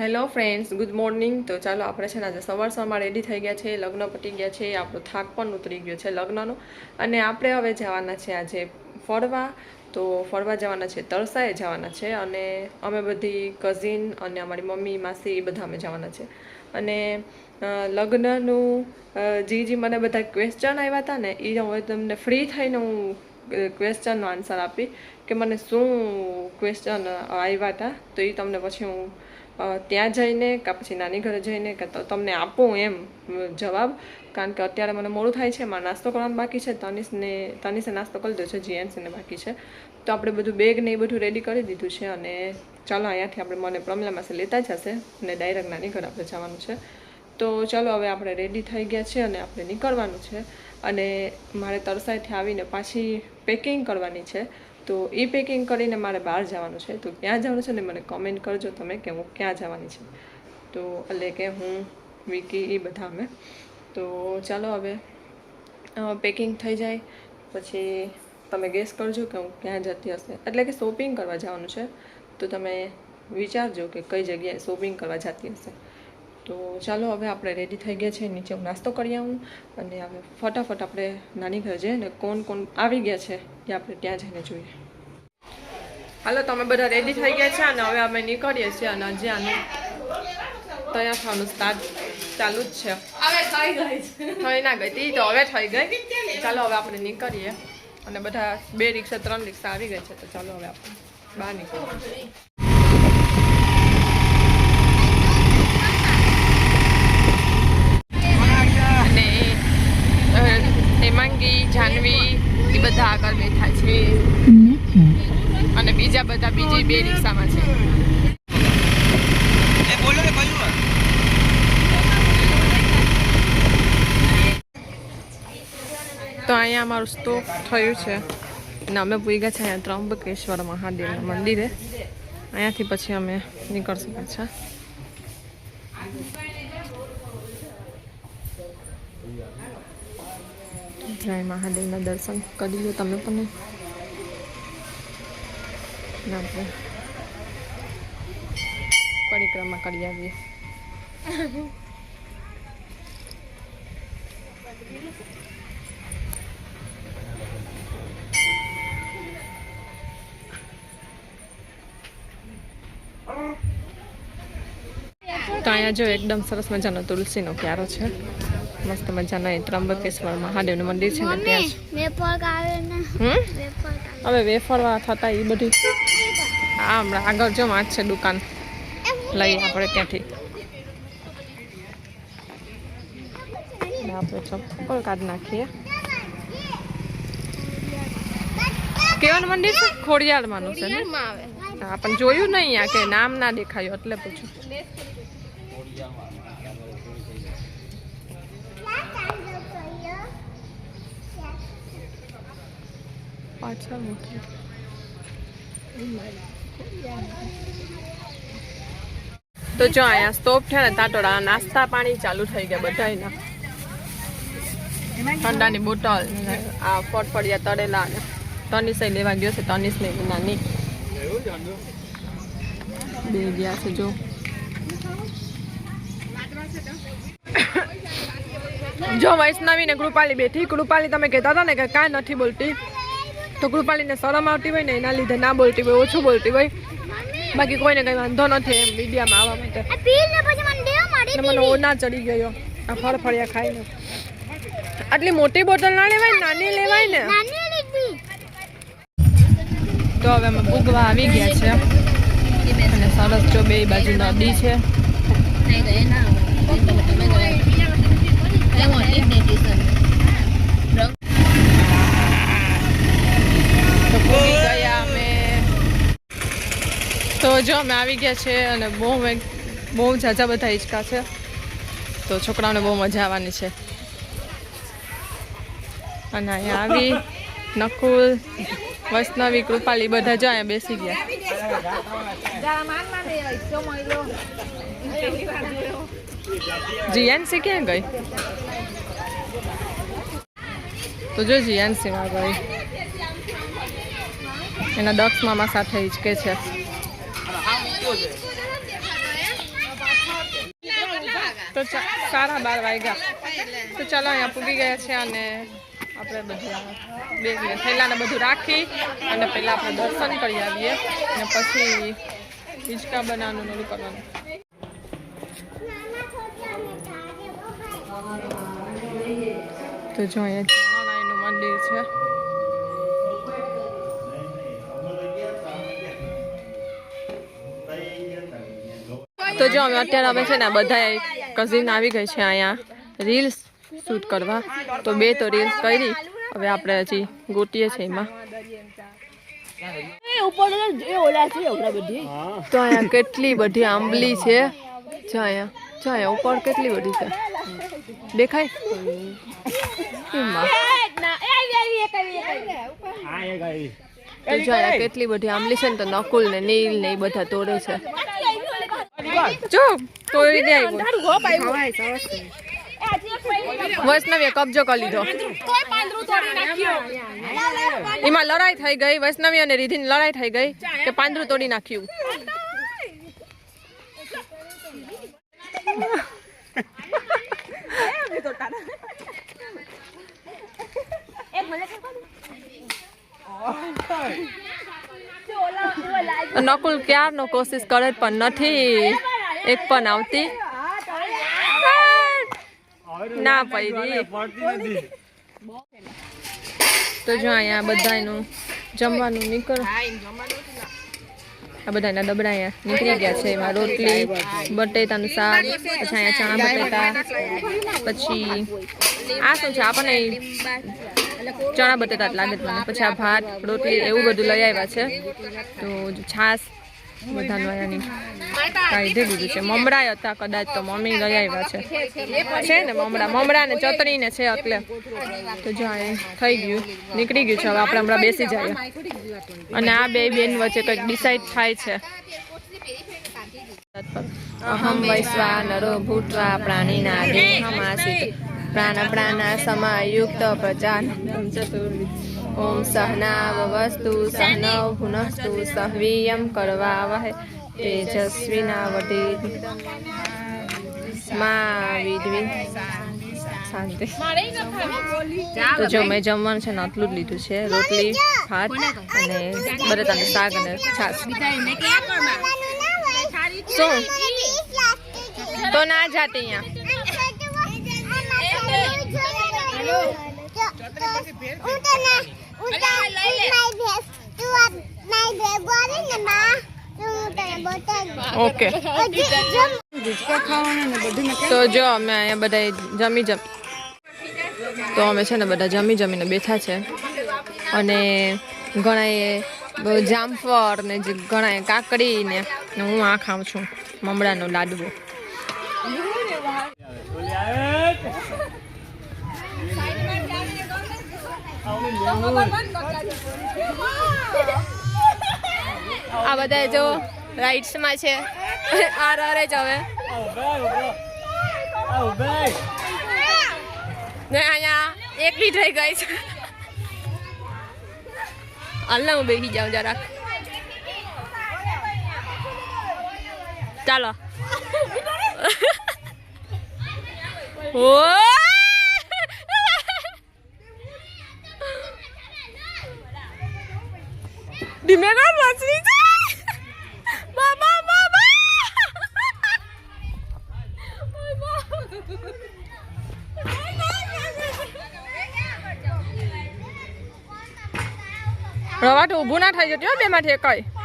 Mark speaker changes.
Speaker 1: Hello friends good morning તો ચાલો આપણે છે ને આજે સવાર સવારમાં રેડી થઈ ગયા છે લગ્ન પટી ગયા છે. આપણો થાક પણ ઉતરી ગયો છે લગ્નનો. અને આપણે હવે જવાના છે આજે ફરવા. તો ફરવા જવાના છે તરસાએ જવાના છે. અને અમે બધી કઝિન અને અમારી મમ્મી, માસી એ બધા અમે જવાના છે. અને લગ્નનું જે જે મને બધા ક્વેશ્ચન આવ્યા હતા ને એ હવે તમને ફ્રી થઈને હું ક્વેશ્ચનનો આન્સર આપી કે મને શું ક્વેશ્ચન આવ્યા હતા તો એ તમને પછી હું ત્યાં જઈને કાં પછી નાની ઘરે જઈને કે તમને આપું એમ જવાબ. કારણ કે અત્યારે મને મોડું થાય છે, મારે નાસ્તો કરવાનું બાકી છે, તનિષને, તનિષે નાસ્તો કરી છે, જીએનસીને બાકી છે. તો આપણે બધું બેગ ને એ બધું રેડી કરી દીધું છે અને ચાલો અહીંયાથી આપણે મને પ્રમલામાં લેતા જશે અને ડાયરેક્ટ નાની ઘરે આપણે જવાનું છે. તો ચાલો હવે આપણે રેડી થઈ ગયા છે અને આપણે નીકળવાનું છે. અને મારે તરસાઈથી આવીને પાછી પેકિંગ કરવાની છે. તો એ પેકિંગ કરીને મારે બહાર જવાનું છે. તો ક્યાં જવાનું છે ને મને કમેન્ટ કરજો તમે કે હું ક્યાં જવાની છે. તો એટલે કે હું વિકી એ બધા અમે. તો ચાલો હવે પેકિંગ થઈ જાય. પછી તમે ગેસ કરજો કે હું ક્યાં જતી હશે. એટલે કે શોપિંગ કરવા જવાનું છે. તો તમે વિચારજો કે કઈ જગ્યાએ શોપિંગ કરવા જતી હશે. તો ચાલો હવે આપણે રેડી થઈ ગયા છે. નીચે હું નાસ્તો કરી આવું અને હવે ફટાફટ આપણે નાની ઘરે જઈએ ને કોણ કોણ આવી ગયા છે એ આપણે ત્યાં જઈને જોઈએ. હાલો તમે બધા રેડી થઈ ગયા છે અને હવે અમે નીકળીએ છીએ અને હજી આનું તૈયાર થવાનું સ્ટાર્ટ ચાલુ જ છે.
Speaker 2: હવે થઈ ગઈ
Speaker 1: થઈ ના ગઈ. તી તો હવે થઈ ગઈ. ચાલો હવે આપણે નીકળીએ. અને બધા બે રિક્ષા ત્રણ રિક્ષા આવી ગઈ છે. તો ચાલો હવે આપણે બહાર નીકળીએ અને અ, હેમાંગી જાનવી એ બધા આગળ બેઠા છે અને બીજા બધા બીજી બે રિક્ષામાં છે. તો અહીંયા અમારું સ્તોપ થયું છે. અને અમે પૂગ્યા છે અહીંયા ત્રંબકેશ્વર મહાદેવના મંદિરે. અહીંયાથી પછી અમે નીકળશું પાછા. જય મહાદેવના દર્શન કરી લો તમે પણ. આપણે પરિક્રમા કરી આવીએ તો અહીંયા જો એકદમ સરસ મજાનો તુલસીનો ક્યારો છે. મસ્ત મજાના એ ત્રંબકેશ્વર મહાદેવનું મંદિર છે ને ત્યાં હવે વેફરવા થતા એ બધી. હા હમણાં આગળ જો વાંચ છે દુકાન. લઈએ આપણે ત્યાંથી. આપણે ચપ્પલ કાઢ નાખીએ. કેવાનું મંદિર છે? ખોડિયારમાંનું છે ને? હા પણ જોયું નહીં આ કે નામ ના દેખાયું એટલે પૂછું પાછા મૂકી. તો જો અહીંયા સ્ટોપ છે ને તાટોડા નાસ્તા પાણી ચાલુ થઈ ગયા બધાયના. ઠંડાની બોટલ આ ફટફડિયા તળેલા ને. તનિષે લેવા ગયો છે તનિષ ને નાની. બે ગયા છે જો. જો વૈષ્ણવી ને કૃપાલી બેઠી. કૃપાલી તમે કહેતા હતા ને કે કાંઈ નથી બોલતી. તો કૃપાલીને શરમ આવતી હોય ને એના લીધે ના બોલતી હોય ઓછું બોલતી હોય. બાકી કોઈને કઈ વાંધો નથી એમ મીડિયામાં આવવા માટે.
Speaker 2: આ પીલ ને પછી મને
Speaker 1: ઓના ચડી ગયો. આ ફળફળિયા ખાઈને. આટલી મોટી બોટલ ના લેવાય નાની લેવાય ને? તો હવે અમે ભૂગવા આવી ગયા છે. અને સરસ જો બે બાજુ નદી છે. તો ભૂગી ગયા અમે તો અમે આવી ગયા છે અને બહુ બહુ ઝાઝા બધા હિંચકા છે. તો છોકરાઓને બહુ મજા આવવાની છે. અને અહીંયા આવી, નકુલ, વૈષ્ણવી, કૃપાલી બધા જો અહીંયા બેસી ગયા. જીયાનસી ક્યાં ગઈ? તો જો જીયાનસીમાં ગઈ. એના દક્ષ મામા સાથે હિચકે છે. તો સારા બાર વાગ્યા. તો ચાલો અહીંયા પૂગી ગયા છે અને આપણે બધા ને થેલાને બધું રાખી અને પહેલાં આપણે દર્શન કરી આવીએ અને પછી હિંચકા બનાવવાનું ને કરવાનું. તો જો અહીંયા મંદિર છે. તો જો અમે અત્યારે અમે છે ને બધા કઝિન આવી ગઈ છે અહીંયા રીલ્સ શૂટ કરવા. તો બે તો રીલ્સ કરી હવે આપણે હજી ગોટીએ છે એમાં. તો અહીંયા કેટલી બધી આંબલી છે. જો અહીંયા જો અહીંયા ઉપર કેટલી બધી છે. દેખાય? કેટલી બધી આંબલી છે ને તો નકુલ ને નીલ ને એ બધા તોડે છે. જો તોડી દે આવ્યો. વૈષ્ણવીએ કબજો કરી લીધો. એમાં લડાઈ થઈ ગઈ વૈષ્ણવી અને રીધિની લડાઈ થઈ ગઈ કે પાંદરું તોડી નાખ્યું. નકુલ ક્યારનો કોશિશ કરે પણ નથી. એક પણ આવતી. ના પડી. તો જો અહીંયા બધાનું જમવાનું નીકળ. આ બધાના દબડા અહીંયા નીકળી ગયા છે. એમાં રોટલી, બટેટાનું શાક, પછી અહીંયા ચણા બટેટા, પછી આ શું છે? આપણને ચણા બટેટા જ લાગે મને. પછી આ ભાત, રોટલી એવું બધું લઈ આવ્યા છે. તો છાશ બધાનું અહીંયાની કાઢી દીધું છે. મમરાય હતા કદાચ તો મમ્મી લઈ આવ્યા છે. છે ને મમરા? મમરા ને ચતરી ને છે એટલે. તો જો થઈ ગયું. નીકળી ગયું છે. હવે આપણે હમણાં બેસી જઈએ. અને આ બે બેન વચ્ચે કંઈક ડિસાઈડ થાય છે. અહમ વૈશ્વા નરો ભૂત્વા પ્રાણીના દેહમાસિત. પ્રાણ પ્રાણ સમાયુક્ત પ્રજાન ચતુર્વિધ. ઓમ સહનાવસ્તુ સહનૌ ભુનસ્તુ સહવીયમ કરવા વહે તેજસ્વીનાવટી મા વિદ્વિ શાંતિ તો જો મેં જમવાનું છે ને આટલું જ લીધું છે રોટલી ભાત અને બટેટાનું શાક અને છાશ શું તો ના જાતે અહીંયા ઓકે તો જો અમે અહીંયા બધા જમી જમ તો અમે છે ને બધા જમી જમીને બેઠા છે. અને ઘણાએ જામફળ ને જે ઘણાએ કાકડી ને હું આ ખાઉં છું મમડાનો લાડવો. આ બધા જો રાઇડ્સમાં છે. આ રહે જ હવે. ને અહીંયા એકલી થઈ ગઈ છે. હાલના હું બેસી જાઉં જરાક. ચાલો. ઓ કર મછલી છે બાબા બાબા રવાટ ઊભું ના થઈ જતી બે માંથી કઈ